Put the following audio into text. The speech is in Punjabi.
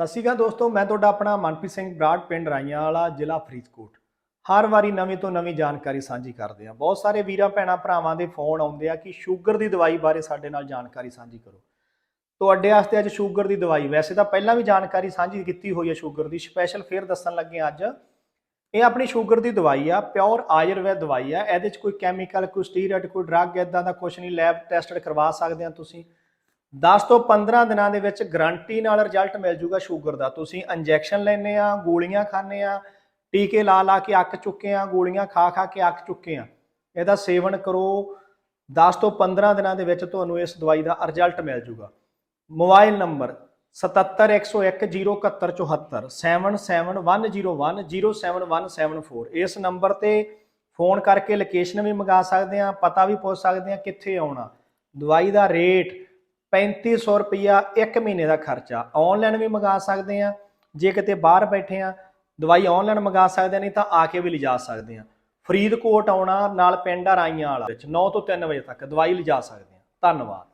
ਸਤਿ ਸ਼੍ਰੀ ਅਕਾਲ ਦੋਸਤੋ, ਮੈਂ ਤੁਹਾਡਾ ਆਪਣਾ ਮਨਪ੍ਰੀਤ ਸਿੰਘ ਬਰਾੜ, ਪਿੰਡ ਰਾਈਆਂ ਵਾਲਾ ਜ਼ਿਲ੍ਹਾ ਫਰੀਦਕੋਟ। ਹਰ ਵਾਰੀ ਨਵੀਂ ਤੋਂ ਨਵੀਂ ਜਾਣਕਾਰੀ ਸਾਂਝੀ ਕਰਦੇ ਆ ਬਹੁਤ ਸਾਰੇ ਵੀਰਾਂ, ਭੈਣਾਂ, ਭਰਾਵਾਂ ਦੇ ਫੋਨ ਆਉਂਦੇ ਆ ਕਿ ਸ਼ੂਗਰ ਦੀ ਦਵਾਈ ਬਾਰੇ ਸਾਡੇ ਨਾਲ ਜਾਣਕਾਰੀ ਸਾਂਝੀ ਕਰੋ। ਤੁਹਾਡੇ ਵਾਸਤੇ ਅੱਜ ਸ਼ੂਗਰ ਦੀ ਦਵਾਈ। ਵੈਸੇ ਤਾਂ ਪਹਿਲਾਂ ਵੀ ਜਾਣਕਾਰੀ ਸਾਂਝੀ ਕੀਤੀ ਹੋਈ ਹੈ ਸ਼ੂਗਰ ਦੀ। ਸਪੈਸ਼ਲ ਫੇਰ ਦੱਸਣ ਲੱਗੇ ਅੱਜ। ਇਹ ਆਪਣੀ ਸ਼ੂਗਰ ਦੀ ਦਵਾਈ ਆ, ਪਿਓਰ ਆਯੁਰਵੈਦ ਦਵਾਈ ਆ। ਇਹਦੇ 'ਚ ਕੋਈ ਕੈਮੀਕਲ ਕੋਈ ਸਟੀਰੋਇਡ ਕੋਈ ਡਰੱਗ ਇਦਾਂ ਦਾ ਕੁਝ ਨਹੀਂ। ਲੈਬ ਟੈਸਟਡ ਕਰਵਾ ਸਕਦੇ ਆ ਤੁਸੀਂ। 10 ਤੋਂ 15 ਦਿਨਾਂ ਦੇ ਵਿੱਚ ਗਰੰਟੀ ਨਾਲ ਰਿਜ਼ਲਟ ਮਿਲ ਜੂਗਾ ਸ਼ੂਗਰ ਦਾ। ਤੁਸੀਂ ਇੰਜੈਕਸ਼ਨ ਲੈਨੇ ਆ, ਗੋਲੀਆਂ ਖਾਣੇ ਆ, ਟੀਕੇ ਲਾ ਲਾ ਕੇ ਅੱਕ ਚੁੱਕੇ ਆ, ਗੋਲੀਆਂ ਖਾ ਖਾ ਕੇ ਅੱਕ ਚੁੱਕੇ ਆ। ਇਹਦਾ ਸੇਵਨ ਕਰੋ। 10 ਤੋਂ 15 ਦਿਨਾਂ ਦੇ ਵਿੱਚ ਤੁਹਾਨੂੰ ਇਸ ਦਵਾਈ ਦਾ ਰਿਜ਼ਲਟ ਮਿਲ ਜੂਗਾ। ਮੋਬਾਈਲ ਨੰਬਰ 7710107174 7710107174 ਇਸ ਨੰਬਰ ਤੇ ਫੋਨ ਕਰਕੇ ਲੋਕੇਸ਼ਨ ਵੀ ਮੰਗਾ ਸਕਦੇ ਆ, ਪਤਾ ਵੀ ਪੁੱਛ ਸਕਦੇ ਆ ਕਿੱਥੇ ਆਉਣਾ। ਦਵਾਈ ਦਾ ਰੇਟ 3500 ਰੁਪਿਆ 1 ਮਹੀਨੇ ਦਾ ਖਰਚਾ। ਆਨਲਾਈਨ ਵੀ ਮੰਗਾ ਸਕਦੇ ਆ ਜੇ ਕਿਤੇ ਬਾਹਰ ਬੈਠੇ ਆ ਦਵਾਈ ਆਨਲਾਈਨ ਮੰਗਾ ਸਕਦੇ ਆ ਨਹੀਂ ਤਾਂ ਆ ਕੇ ਵੀ ਲਿਜਾ ਸਕਦੇ ਆ ਫਰੀਦਕੋਟ ਆਉਣਾ ਨਾਲ ਪਿੰਡ ਆ ਰਾਈਆਂ ਵਾਲਾ, ਵਿੱਚ 9 ਤੋਂ 3 ਵਜੇ ਤੱਕ ਦਵਾਈ ਲਿਜਾ ਸਕਦੇ ਆ ਧੰਨਵਾਦ।